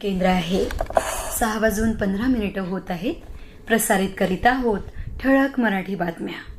केंद्र आहे. सहा वाजून पंधरा मिनिटं होत आहेत. प्रसारित करीत आहोत ठळक मराठी बातम्या.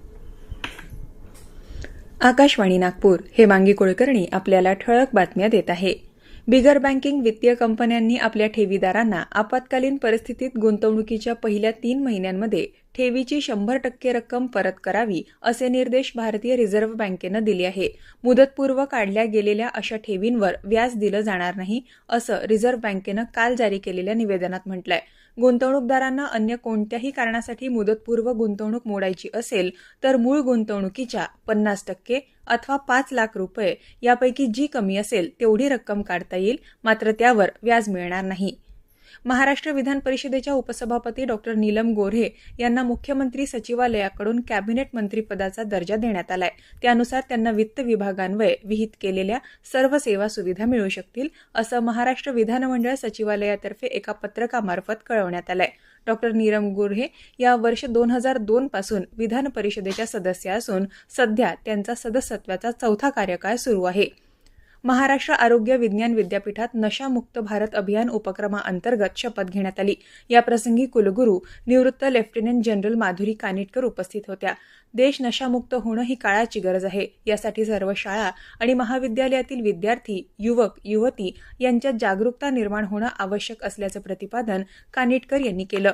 आकाशवाणी नागपूर हे मांगी कुलकर्णी आपल्याला ठळक बातम्या देत आहे. बिगर बँकिंग वित्तीय कंपन्यांनी आपल्या ठेवीदारांना आपत्कालीन परिस्थितीत गुंतवणुकीच्या पहिल्या तीन महिन्यांमध्ये ठेवीची शंभर टक्के रक्कम परत करावी असे निर्देश भारतीय रिझर्व्ह बँकेनं दिले आहे. मुदतपूर्व काढल्या गेलेल्या अशा ठेवींवर व्याज दिलं जाणार नाही असं रिझर्व्ह बँकेनं काल जारी केलेल्या निवेदनात म्हटलंय. गुंतवणूकदारांना अन्य कोणत्याही कारणासाठी मुदतपूर्व गुंतवणूक मोडायची असेल तर मूळ गुंतवणुकीच्या पन्नास टक्के अथवा पाच लाख रुपये यापैकी जी कमी असेल तेवढी रक्कम काढता येईल मात्र त्यावर व्याज मिळणार नाही. महाराष्ट्र विधान परिषदेच्या उपसभापती डॉक्टर नीलम गोऱ्हे यांना मुख्यमंत्री सचिवालयाकडून कॅबिनेट मंत्रीपदाचा दर्जा देण्यात आलाय. त्यानुसार त्यांना वित्त विभागान्वये विहित केलेल्या सर्व सेवा सुविधा मिळू शकतील असं महाराष्ट्र विधानमंडळ सचिवालयातर्फे एका पत्रकामार्फत कळवण्यात आलंय. डॉक्टर नीरम गोऱ्हे या वर्ष दोन हजार दोन पासून विधान परिषदेच्या सदस्य असून सध्या त्यांचा सदस्यत्वाचा चौथा कार्यकाळ सुरू आहे. महाराष्ट्र आरोग्य विज्ञान विद्यापीठात नशामुक्त भारत अभियान उपक्रमाअंतर्गत शपथ घेण्यात आली. याप्रसंगी कुलगुरू निवृत्त लेफ्टनंट जनरल माधुरी कानिटकर उपस्थित होत्या. देश नशामुक्त होणं ही काळाची गरज आहे. यासाठी सर्व शाळा आणि महाविद्यालयातील विद्यार्थी युवक युवती यांच्यात जागरूकता निर्माण होणं आवश्यक असल्याचं प्रतिपादन कानिटकर यांनी केलं.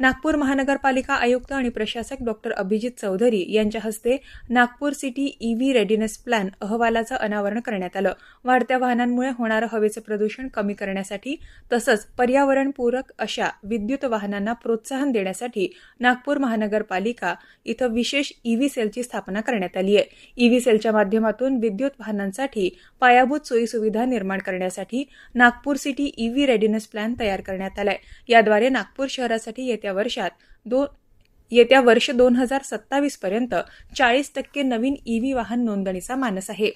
नागपूर महानगरपालिका आयुक्त आणि प्रशासक डॉक्टर अभिजित चौधरी यांच्या हस्ते Nagpur city EV readiness plan अहवालाचं अनावरण करण्यात आलं. वाढत्या वाहनांमुळे होणारं हवेचं प्रदूषण कमी करण्यासाठी तसंच पर्यावरणपूरक अशा विद्युत वाहनांना प्रोत्साहन देण्यासाठी नागपूर महानगरपालिका इथं विशेष ईव्ही सेलची स्थापना करण्यात आली आहे. ईव्ही सेलच्या माध्यमातून विद्युत वाहनांसाठी पायाभूत सोयीसुविधा निर्माण करण्यासाठी Nagpur city EV readiness plan तयार करण्यात आलाय. याद्वारे नागपूर शहरासाठी येत्या वर्षात दोन येत्या वर्ष दोन हजार सत्तावीस पर्यंत चाळीस टक्के नवीन ई व्ही वाहन नोंदणीचा मानस आहे.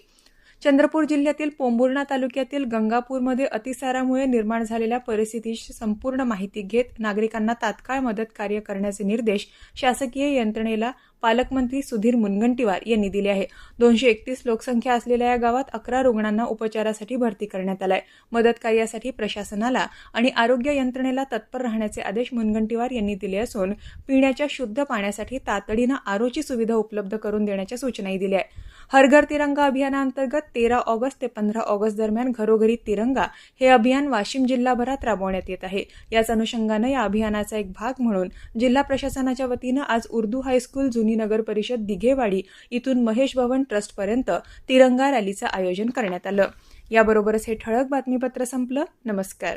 चंद्रपूर जिल्ह्यातील पोंभुर्णा तालुक्यातील गंगापूरमध्ये अतिसारामुळे निर्माण झालेल्या परिस्थितीची संपूर्ण माहिती घेत नागरिकांना तात्काळ मदत कार्य करण्याचे निर्देश शासकीय यंत्रणेला पालकमंत्री सुधीर मुनगंटीवार यांनी दिले आहे. दोनशे एकतीस लोकसंख्या असलेल्या या गावात अकरा रुग्णांना उपचारासाठी भरती करण्यात आलाय. मदत कार्यासाठी प्रशासनाला आणि आरोग्य यंत्रणेला तत्पर राहण्याचे आदेश मुनगंटीवार यांनी दिले असून पिण्याच्या शुद्ध पाण्यासाठी तातडीनं आरोची सुविधा उपलब्ध करून देण्याच्या सूचनाही दिल्या आहेत. हरघर तिरंगा अभियानाअंतर्गत तेरा ऑगस्ट ते पंधरा ऑगस्ट दरम्यान घरोघरी तिरंगा हे अभियान वाशिम जिल्हाभरात राबवण्यात येत आहे. याच अनुषंगानं या अभियानाचा एक भाग म्हणून जिल्हा प्रशासनाच्या वतीनं आज उर्दू हायस्कूल जुनी नगर परिषद दिघेवाडी इथून महेश भवन ट्रस्टपर्यंत तिरंगा रॅलीचं आयोजन करण्यात आलं. याबरोबरच हे ठळक बातमीपत्र संपलं. नमस्कार.